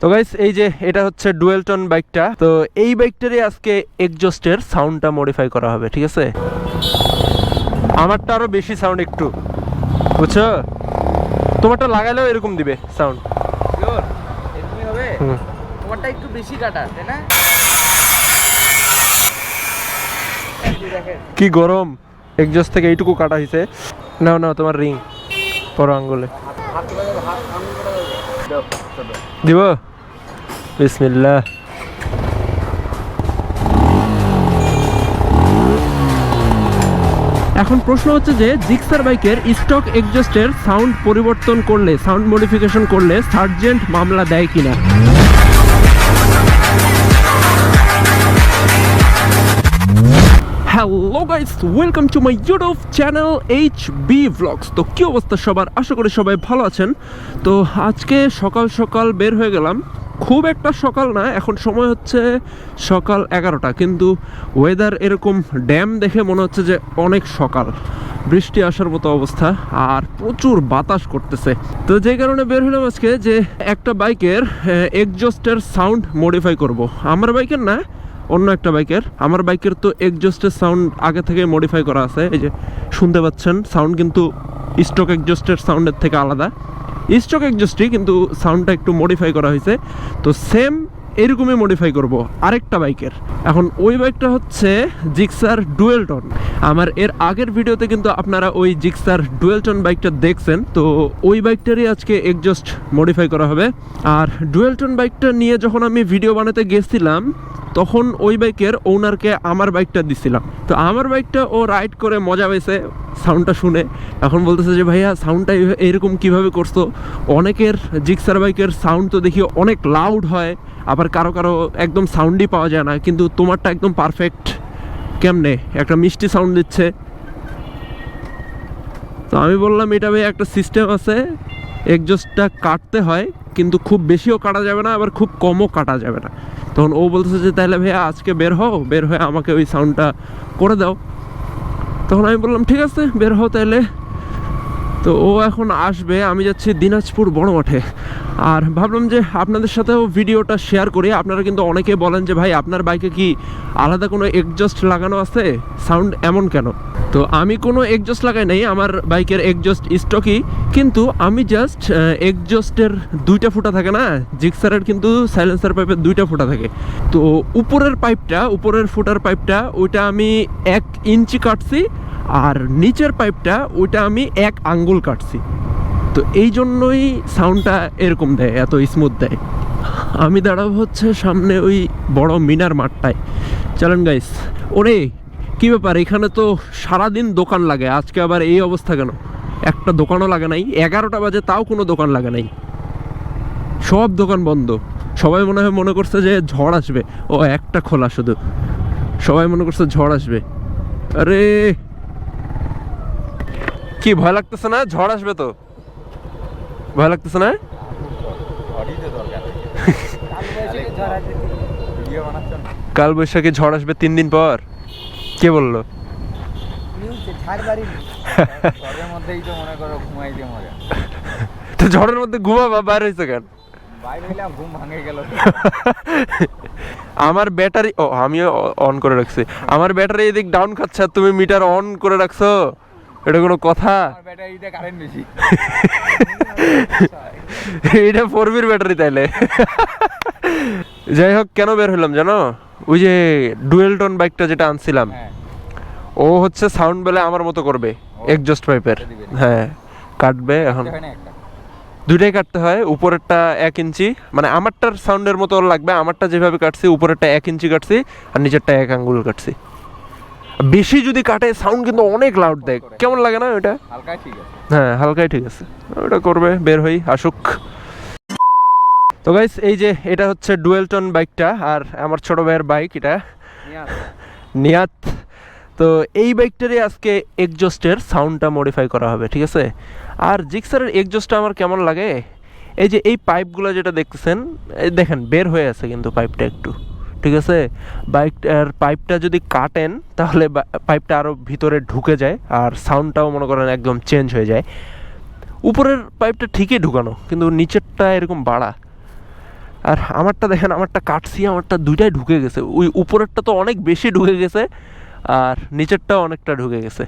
তো গাইস এই যে এটা হচ্ছে ডুয়েলটন বাইকটা তো এই বাইকটারই আজকে এক্সজস্টের সাউন্ডটা মডিফাই করা হবে ঠিক আছে? আমারটা আরও বেশি সাউন্ড একটু বুঝছ? তোমারটা লাগালেও এরকম দিবে সাউন্ড হবে? তোমারটা একটু বেশি কাটা তাই না? কি গরম! এক্সজস্ট থেকে এইটুকু কাটা হয়েছে নাও নাও তোমার রিং পর আঙ্গুলে। দিব? বিসমিল্লাহ এখন প্রশ্ন হচ্ছে যে জিক্সার বাইকের স্টক এক্সজস্টের সাউন্ড পরিবর্তন করলে সাউন্ড মডিফিকেশন করলে সার্জেন্ট মামলা দেয় কিনা? Hello guys welcome to my YouTube channel H B vlogs তো কী অবস্থা সবার? আশা করি সবাই ভালো আছেন। তো আজকে সকাল সকাল বের হয়ে গেলাম। খুব একটা সকাল না, এখন সময় হচ্ছে সকাল এগারোটা। কিন্তু ওয়েদার এরকম ড্যাম দেখে মনে হচ্ছে যে অনেক সকাল। বৃষ্টি আসার মতো অবস্থা, আর প্রচুর বাতাস করতেছে। তো যে কারণে বের হলাম আজকে যে একটা বাইকের এক্সজস্টের সাউন্ড মডিফাই করব। আমার বাইকের না, অন্য একটা বাইকের। আমার বাইকের তো এক্সজস্টের সাউন্ড আগে থেকে মডিফাই করা আছে। এই যে শুনতে পাচ্ছেন সাউন্ড কিন্তু স্টক এক্সজস্টের সাউন্ডের থেকে আলাদা। স্টক একজস্টই কিন্তু সাউন্ডটা একটু মডিফাই করা হয়েছে। তো সেম এরকমই মডিফাই করব আরেকটা বাইকের। এখন ওই বাইকটা হচ্ছে জিক্সার ডুয়েলটন আমার এর আগের ভিডিওতে কিন্তু আপনারা ওই জিক্সার ডুয়েলটন বাইকটা দেখছেন, তো ওই বাইকটারই আজকে এক্সজস্ট মডিফাই করা হবে। আর ডুয়েলটন বাইকটা নিয়ে যখন আমি ভিডিও বানাতে গেছিলাম, তখন ওই বাইকের ওনারকে আমার বাইকটা দিছিলাম। তো আমার বাইকটা ও রাইড করে মজা পেয়েছে সাউন্ডটা শুনে। এখন বলতেছে যে, ভাইয়া সাউন্ডটা এরকম কীভাবে করছ? অনেকের জিক্সার বাইকের সাউন্ড তো দেখি অনেক লাউড হয়। আবার কারও কারও একদম সাউন্ডই পাওয়া যায় না, কিন্তু তোমারটা একদম পারফেক্ট কেমনে? একটা মিষ্টি সাউন্ড দিচ্ছে। তো আমি বললাম, এটা ভাই একটা সিস্টেম আছে এক্সজস্টটা কাটতে হয়, কিন্তু খুব বেশিও কাটা যাবে না, আবার খুব কমও কাটা যাবে না। তখন ও বলতেছে যে, তাহলে ভাইয়া আজকে বের হও, বের হয়ে আমাকে ওই সাউন্ডটা করে দাও। তখন আমি বললাম, ঠিক আছে, বের হও তাহলে। তো ও এখন আসবে, আমি যাচ্ছি দিনাজপুর বড় মাঠে। আর ভাবলাম যে আপনাদের সাথেও ভিডিওটা শেয়ার করি। আপনারা কিন্তু অনেকে বলেন যে, ভাই, আপনার বাইকে কি আলাদা কোনো এক্সজস্ট লাগানো আছে? সাউন্ড এমন কেন? তো আমি কোনো এক্সজস্ট লাগাই নাই, আমার বাইকের এক্সজস্ট স্টকই কিন্তু আমি জাস্ট এক্সজস্টের দুইটা ফুটা থাকে না জিক্সারের কিন্তু সাইলেন্সার পাইপের দুইটা ফুটা থাকে। তো উপরের পাইপটা উপরের ফুটার পাইপটা ওইটা আমি এক ইঞ্চি কাটছি আর নিচের পাইপটা ওইটা আমি এক আঙ্গুল কাটছি। তো এই জন্যই সাউন্ডটা এরকম দেয়, এত স্মুথ দেয়। আমি দাঁড়াবো হচ্ছে সামনে ওই বড় মিনার মাঠটায়। চলেন গাইস ওরে, কি ব্যাপার? এখানে তো সারাদিন দোকান লাগে, আজকে আবার এই অবস্থা কেন? একটা দোকানও লাগে নাই, এগারোটা বাজে তাও কোনো দোকান লাগে নাই। সব দোকান বন্ধ। সবাই মনে হয় মনে করছে যে ঝড় আসবে। ও, একটা খোলা শুধু। সবাই মনে করছে ঝড় আসবে। আরে! কি, ভয় লাগতেছে না? ঝড় আসবে তো? ভয় লাগতেছে না? কাল বৈশাখী ঝড় আসবে তিন দিন পর। কে বলল? তো ঝড়ের মধ্যে ঘুমাবা বাইরে হয়েছে কেন? আমার ব্যাটারি ও, আমিও অন করে রাখছি। আমার ব্যাটারি এদিক ডাউন খাচ্ছে তুমি মিটার অন করে রাখছো। এটা কোনো কথা? এটা ফোর বির ব্যাটারি তাইলে। যাই হোক কেন বের হলাম জানো? ওই যে ডুয়েলটন বাইকটা যেটা আনছিলাম হ্যাঁ। ও হচ্ছে সাউন্ড বেলে আমার মতো করবে এক্সজস্ট পাইপের হ্যাঁ কাটবে এখন। দুইটাই কাটতে হয় উপরেরটা এক ইঞ্চি। মানে আমারটার সাউন্ডের মতো লাগবে আমারটা যেভাবে কাটছি উপরেরটা এক ইঞ্চি কাটছি আর নিচেরটা এক আঙ্গুল কাটছি। বেশি যদি কাটে সাউন্ড কিন্তু অনেক লাউড দেয় কেমন লাগে না আছে। হ্যাঁ হালকাই ঠিক আছে। ওটা করবে বের হই আসুক। তো গাইস এই যে এটা হচ্ছে ডুয়েলটন বাইকটা আর আমার ছোট ভাইয়ের বাইক এটা। নিয়ে নিয়াত। তো এই বাইকটারই আজকে এক্সজস্টের সাউন্ডটা মডিফাই করা হবে ঠিক আছে? আর জিক্সারের এক্সজস্টটা আমার কেমন লাগে? এই যে এই পাইপগুলো যেটা দেখতেছেন এই দেখেন বের হয়ে আছে কিন্তু পাইপটা একটু। ঠিক আছে? বাইকটার পাইপটা যদি কাটেন, তাহলে পাইপটা আরও ভিতরে ঢুকে যায়, আর সাউন্ডটাও মনে করেন একদম চেঞ্জ হয়ে যায়। উপরের পাইপটা ঠিকই ঢুকানো, কিন্তু নিচেরটা এরকম বাড়া। আর আমারটা দেখেন, আমারটা কাটছি, আমারটা দুইটাই ঢুকে গেছে। ওই উপরেরটা তো অনেক বেশি ঢুকে গেছে, আর নিচেরটাও অনেকটা ঢুকে গেছে।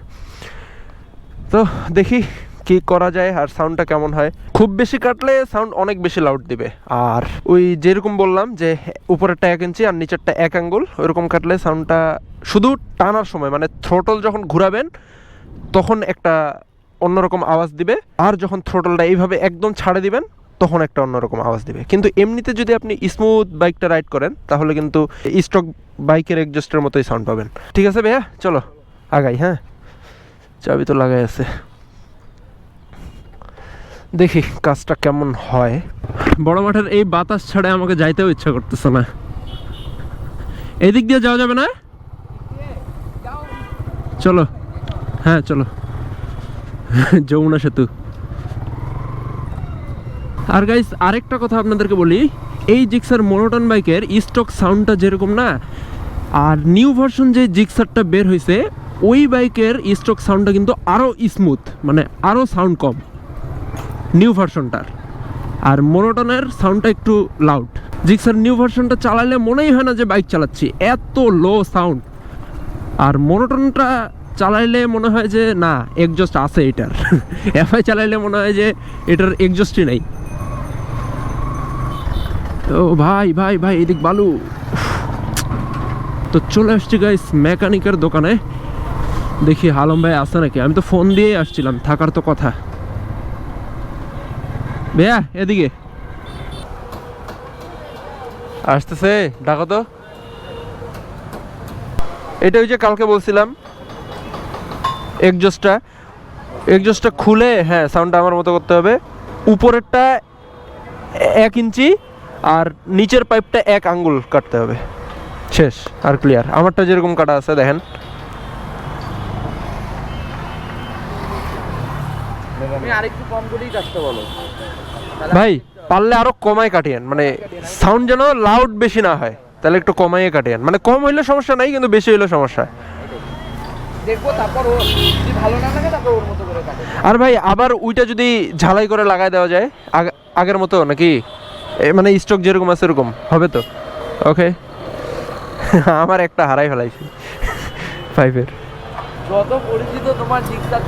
তো দেখি কি করা যায় আর সাউন্ডটা কেমন হয়? খুব বেশি কাটলে সাউন্ড অনেক বেশি লাউড দিবে। আর ওই যেরকম বললাম যে উপরেরটা এক ইঞ্চি আর নিচেরটা এক আঙ্গুল ওইরকম কাটলে সাউন্ডটা শুধু টানার সময় মানে থ্রোটল যখন ঘুরাবেন, তখন একটা অন্যরকম আওয়াজ দিবে। আর যখন থ্রোটলটা এইভাবে একদম ছাড়ে দিবেন, তখন একটা অন্যরকম আওয়াজ দিবে। কিন্তু এমনিতে যদি আপনি স্মুথ বাইকটা রাইড করেন, তাহলে কিন্তু স্টক বাইকের এক্সজস্টের মতোই সাউন্ড পাবেন। ঠিক আছে ভাইয়া? চলো, আগাই হ্যাঁ? চাবি তো লাগাই আছে। দেখি কাজটা কেমন হয়। বড় মাঠের এই বাতাস ছাড়া আমাকে যাইতেও ইচ্ছা করতেছে না। এদিক দিয়ে যাওয়া যাবে না? চলো। হ্যাঁ চলো। যমুনা সেতু। আর গাইস আরেকটা কথা আপনাদেরকে বলি, এই জিক্সার মোনোটন বাইকের স্টক সাউন্ডটা যেরকম না, আর নিউ ভার্সন যে জিক্সারটা বের হয়েছে ওই বাইকের স্টক সাউন্ডটা কিন্তু আরও স্মুথ মানে আরও সাউন্ড কম। নিউ ভার্সনটার আর মোনোটনের সাউন্ডটা একটু লাউড জিক্সার নিউ ভার্সনটা চালালে মনেই হয় না যে বাইক চালাচ্ছি। এত লো সাউন্ড আর মোনোটনটা চালাইলে মনে হয় যে, না একজস্ট আছে এটার। এফআই চালাইলে মনে হয় যে, এটার একজস্টই নেই। তো ভাই ভাই ভাই, এদিক বালু। তো চলে আসছি গাইস মেকানিকের দোকানে। দেখি হালম ভাই আছে নাকি? আমি তো ফোন দিয়েই আসছিলাম, থাকার তো কথা। ভাইয়া এদিকে। আসতেছে ডাকো তো। এটা ওই যে কালকে বলছিলাম এক্সজস্টটা এক্সজস্টটা খুলে হ্যাঁ সাউন্ডটা আমার মতো করতে হবে। উপরেরটা এক ইঞ্চি আর নিচের পাইপটা এক আঙ্গুল কাটতে হবে। শেষ আর ক্লিয়ার আমারটা যেরকম কাটা আছে দেখেন। আরেকটু কম করেই কাটতে বলো। ভাই পারলে আরও কমায় কাটিয়েন। মানে সাউন্ড যেন লাউড বেশি না হয় তাহলে একটু কমাইয়ে কাটিয়েন। মানে কম হইলে সমস্যা নাই কিন্তু বেশি হইলে সমস্যা। দেখব তারপর যদি ভালো না লাগে তারপর ওর মতো করে কাটে। আর ভাই আবার ওইটা যদি ঝালাই করে লাগাই দেওয়া যায় আগ- আগের মতো নাকি? মানে স্টক যেরকম আছে এরকম হবে তো? ওকে আমার একটা হারাই ফেলাইছি। ফাইভের যত পরিচিত তোমার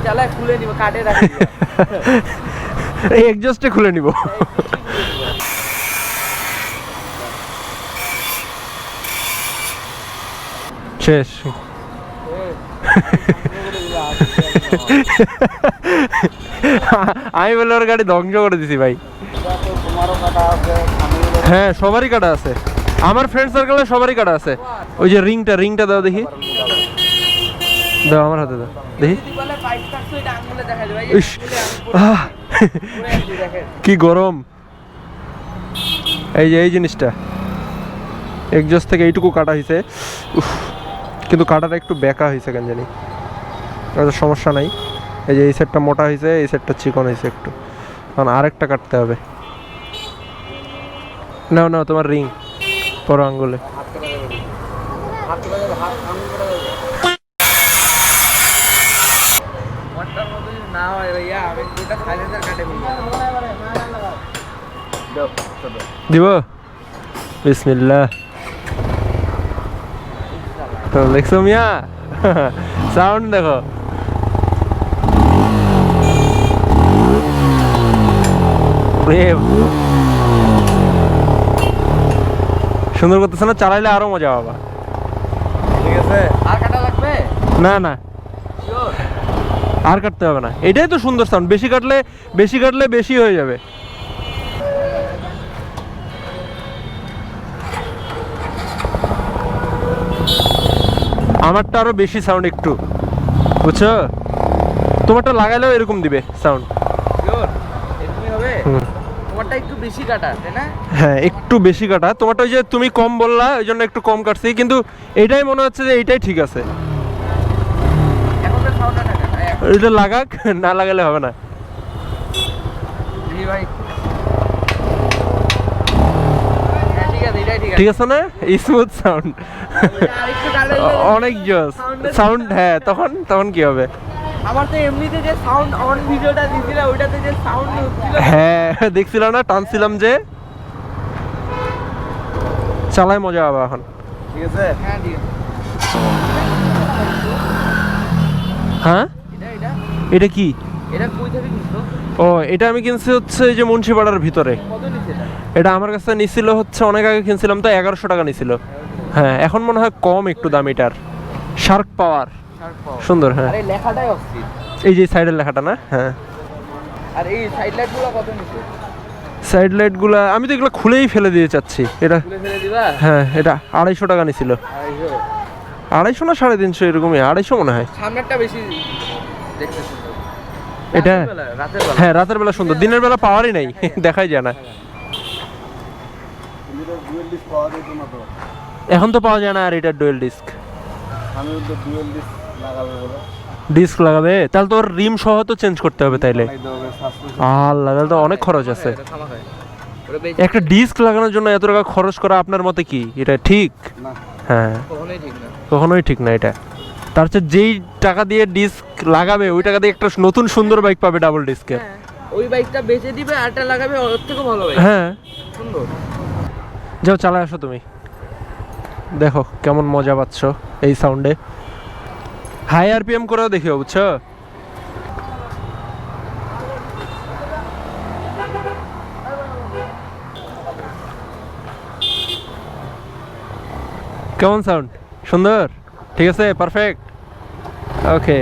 চালায় খুলে নিবে কাটে রাখি। এই এক্সজস্টে খুলে নিব। শেষ। আমি বলে ওর গাড়ি ধ্বংস করে দিছি ভাই। হ্যাঁ সবারই কাটা আছে। আমার ফ্রেন্ড সার্কেলে সবারই কাটা আছে। ওই যে রিংটা রিংটা দাও দেখি। দাও আমার হাতে দাও। দেখি। ইস, আহ, কি গরম? এই যে, এই জিনিসটা। একজস্ট থেকে এইটুকু কাটা হয়েছে কিন্তু কাটাটা একটু বেঁকা হয়েছে কেন জানি। সমস্যা নাই। এই যে, এই সেটটা মোটা হয়েছে এই সেটটা চিকন হয়েছে একটু। কারণ আরেকটা কাটতে হবে। নাও নাও, তোমার রিং। পর আঙ্গুলে। হাত দিব? বিসমিল্লাহ। তো দেখছ মিয়া? সাউন্ড দেখো। সুন্দর করতেছে না? চালাইলে আরও মজা বাবা ঠিক আছে। আর কাটা লাগবে? না না। আর কাটতে হবে না। এটাই তো সুন্দর সাউন্ড বেশি কাটলে বেশি কাটলে বেশি হয়ে যাবে। আমারটা আরও বেশি সাউন্ড একটু। বুঝছ? তোমারটা লাগাইলেও এরকম দিবে সাউন্ড তোমারটা একটু বেশি কাটা তাই না? হ্যাঁ একটু বেশি কাটা। তোমারটা ওই যে তুমি কম বললা ওই জন্য একটু কম কাটছি কিন্তু এটাই মনে হচ্ছে যে এইটাই ঠিক আছে। এটা লাগাক না লাগালে হবে না। ভাই হ্যাঁ ঠিক আছে এটাই ঠিক আছে। ঠিক আছে না? স্মুথ সাউন্ড অনেক জোস সাউন্ড হ্যাঁ তখন তখন কি হবে? আমার তো এমনিতে যে সাউন্ড অন ভিডিওটা দিছিলাম ওইটাতে যে সাউন্ড হচ্ছিল হ্যাঁ দেখছিলাম না? টানছিলাম যে। চালায় মজা হবে এখন। ঠিক আছে? হ্যাঁ ঠিক আছে। হ্যাঁ? এটা কি? এটা কই থেকে কিনছো? ও এটা আমি কিনছি হচ্ছে এই যে মুন্সিপাড়ার ভিতরে। কত এটা আমার কাছে নিছিল হচ্ছে অনেক আগে কিনছিলাম তো এগারোশো টাকা নিছিল। হ্যাঁ এখন মনে হয় কম একটু দাম এটার। শার্ক পাওয়ার সুন্দর হ্যাঁ। এই যে সাইডের লেখাটা না? হ্যাঁ। আর এই সাইড লাইটগুলো কত সাইড লাইটগুলা আমি তো এগুলো খুলেই ফেলে দিয়ে চাচ্ছি এটা হ্যাঁ এটা আড়াইশো টাকা নিছিল। আড়াইশো? না সাড়ে তিনশো এরকমই? আড়াইশো মনে হয়। সামনেরটা বেশি এটা? হ্যাঁ রাতের বেলা সুন্দর। দিনের বেলা পাওয়ারই নেই। দেখাই যায় না। ডুয়েল ডিস্ক পাওয়া যেত না এখন তো পাওয়া যায় না আর এটার ডুয়েল ডিস্ক আমি তো ডুয়েল ডিস্ক লাগাবে বলে। ডিস্ক লাগাবে? তাহলে তো ওর রিম সহ তো চেঞ্জ করতে হবে তাইলে। আল্লাহ তাহলে তো অনেক খরচ আছে। এটা একটা ডিস্ক লাগানোর জন্য এত টাকা খরচ করা আপনার মতে কি? এটা ঠিক? হ্যাঁ। কখনোই ঠিক না। কখনোই ঠিক না এটা। তার চেয়ে যেই টাকা দিয়ে ডিস্ক লাগাবে ওই টাকা দিয়ে একটা নতুন সুন্দর বাইক পাবে ডাবল ডিস্কের হ্যাঁ, ওই বাইকটা বেচে দিবে আরটা লাগাবে ওর থেকেও ভালো বাইক হ্যাঁ। সুন্দর। যাও চালায় আসো তুমি। দেখো কেমন মজা পাচ্ছ এই সাউন্ডে হাই আরপিএম করেও দেখিও বুঝছ? কেমন সাউন্ড সুন্দর? ঠিক আছে পারফেক্ট ওকে।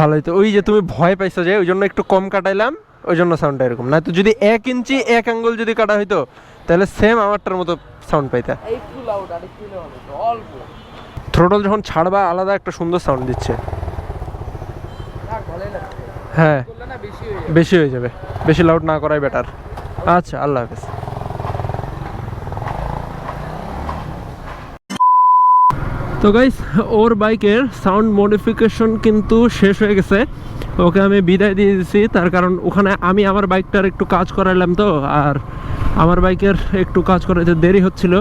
ভালোই তো ওই যে তুমি ভয় পাইছো যে ওই জন্য একটু কম কাটাইলাম। ওই জন্য সাউন্ডটা এরকম। না তো যদি এক ইঞ্চি এক আঙ্গুল যদি কাটা হইতো, তাহলে সেম আমারটার মতো সাউন্ড পাইতা। থ্রোটল যখন ছাড়বা, আলাদা একটা সুন্দর সাউন্ড দিচ্ছে। হ্যাঁ। বেশি হয়ে যাবে। বেশি লাউড না করাই বেটার আচ্ছা আল্লাহ হাফেজ। তো গাইস ওর বাইকের সাউন্ড মডিফিকেশন কিন্তু শেষ হয়ে গেছে। ওকে আমি বিদায় দিয়ে দিয়েছি তার কারণ ওখানে আমি আমার বাইকটার একটু কাজ করাইলাম তো, আর আমার বাইকের একটু কাজ করাইতে দেরি হচ্ছিল।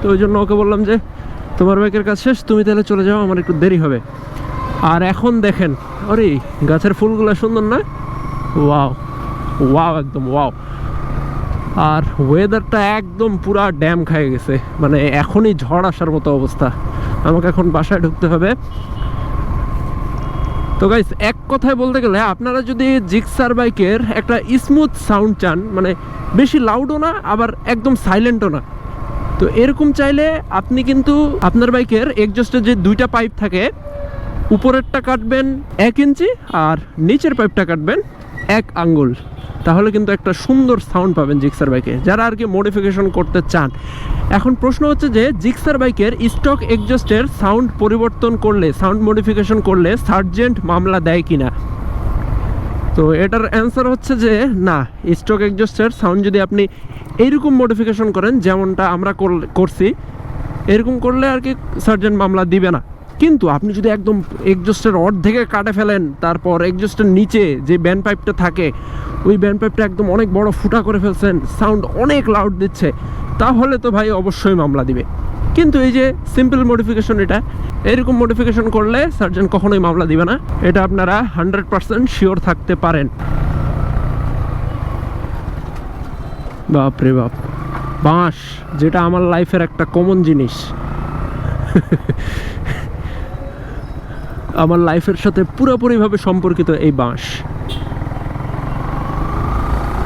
তো ওই জন্য ওকে বললাম যে, তোমার বাইকের কাজ শেষ, তুমি তাহলে চলে যাও, আমার একটু দেরি হবে। আর এখন দেখেন, আরে, গাছের ফুলগুলো সুন্দর না? ওয়াও ওয়াও, একদম, ওয়াও। আর ওয়েদারটা একদম পুরা ড্যাম খাই গেছে। মানে এখনই ঝড় আসার মতো অবস্থা। আমাকে এখন বাসায় ঢুকতে হবে। তো গাইস এক কথায় বলতে গেলে আপনারা যদি জিক্সার বাইকের একটা স্মুথ সাউন্ড চান মানে বেশি লাউডও না, আবার একদম সাইলেন্টও না, তো এরকম চাইলে আপনি কিন্তু আপনার বাইকের এক্সজস্টের যে দুইটা পাইপ থাকে, উপরেরটা কাটবেন এক ইঞ্চি আর নিচের পাইপটা কাটবেন এক আঙ্গুল, তাহলে কিন্তু একটা সুন্দর সাউন্ড পাবেন জিক্সার বাইকে। যারা আর কি মডিফিকেশন করতে চান। এখন প্রশ্ন হচ্ছে যে, জিক্সার বাইকের স্টক এক্সজস্টের সাউন্ড পরিবর্তন করলে সাউন্ড মডিফিকেশন করলে সার্জেন্ট মামলা দেয় কিনা? তো এটার অ্যান্সার হচ্ছে যে, না স্টক এক্সজস্টের সাউন্ড যদি আপনি এইরকম মডিফিকেশন করেন, যেমনটা আমরা করছি, এরকম করলে আর কি সার্জেন্ট মামলা দিবে না। কিন্তু আপনি যদি একদম এক্সজস্টের অর্ধেকে কাটে ফেলেন, তারপর এক্সজস্টের নিচে যে ব্যান্ড পাইপটা থাকে, ওই ব্যান্ড পাইপটা একদম অনেক বড় ফুটা করে ফেলছেন সাউন্ড অনেক লাউড দিচ্ছে, তাহলে তো ভাই অবশ্যই মামলা দিবে। কিন্তু এই যে সিম্পল মডিফিকেশন এটা, এরকম মডিফিকেশন করলে সার্জন কখনোই মামলা দিবে না। এটা আপনারা হান্ড্রেড পার্সেন্ট শিওর থাকতে পারেন। বাপ রে বাপ। বাঁশ, যেটা আমার লাইফের একটা কমন জিনিস। আমার লাইফের সাথে পুরোপুরিভাবে সম্পর্কিত এই বাঁশ।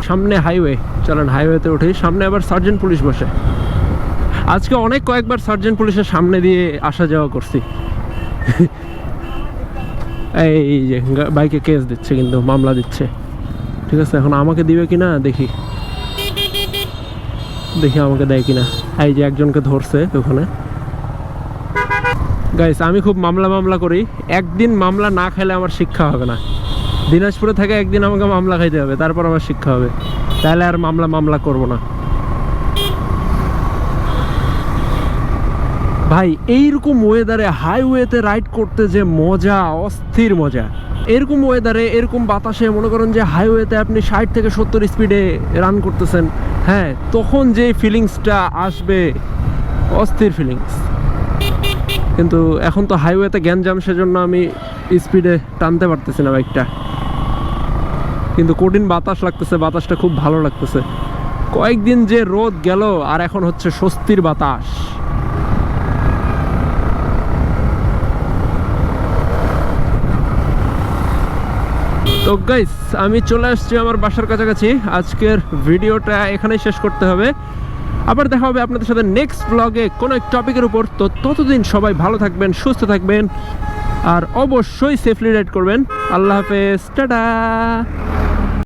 সামনে হাইওয়ে, চলেন হাইওয়েতে উঠি, সামনে আবার সার্জেন্ট পুলিশ বসে। আজকে অনেক কয়েকবার সার্জেন্ট পুলিশের সামনে দিয়ে আসা যাওয়া করছি। এই যে, বাইকে কেস দিচ্ছে কিন্তু, মামলা দিচ্ছে। ঠিক আছে, এখন আমাকে দিবে কিনা দেখি। দেখি আমাকে দেয় কিনা। এই যে একজনকে ধরছে ওখানে। গাইস আমি খুব মামলা মামলা করি। একদিন মামলা না খেলে আমার শিক্ষা হবে না। দিনাজপুরে থেকে একদিন আমাকে মামলা খাইতে হবে, তারপর আমার শিক্ষা হবে। তাহলে আর মামলা মামলা করব না। ভাই, এইরকম ওয়েদারে হাইওয়েতে রাইড করতে যে মজা, অস্থির মজা। এরকম ওয়েদারে এরকম বাতাসে মনে করেন যে হাইওয়েতে আপনি ষাট থেকে সত্তর স্পিডে রান করতেছেন হ্যাঁ তখন যে ফিলিংসটা আসবে, অস্থির ফিলিংস কিন্তু এখন তো হাইওয়েতে গ্যাঞ্জাম, সেজন্য আমি স্পিডে টানতে পারতেছি না বাইকটা কিন্তু কঠিন বাতাস লাগতেছে, বাতাসটা খুব ভালো লাগতেছে। কয়েকদিন যে রোদ গেল, আর এখন হচ্ছে স্বস্তির বাতাস। তো গাইস আমি চলে আসছি আমার বাসার কাছাকাছি। আজকের ভিডিওটা এখানেই শেষ করতে হবে। আবার দেখা হবে আপনাদের সাথে নেক্সট ব্লগে কোনো এক টপিকের উপর। তো ততদিন সবাই ভালো থাকবেন, সুস্থ থাকবেন, আর অবশ্যই সেফলি রাইড করবেন। আল্লাহ হাফেজ, টাটা!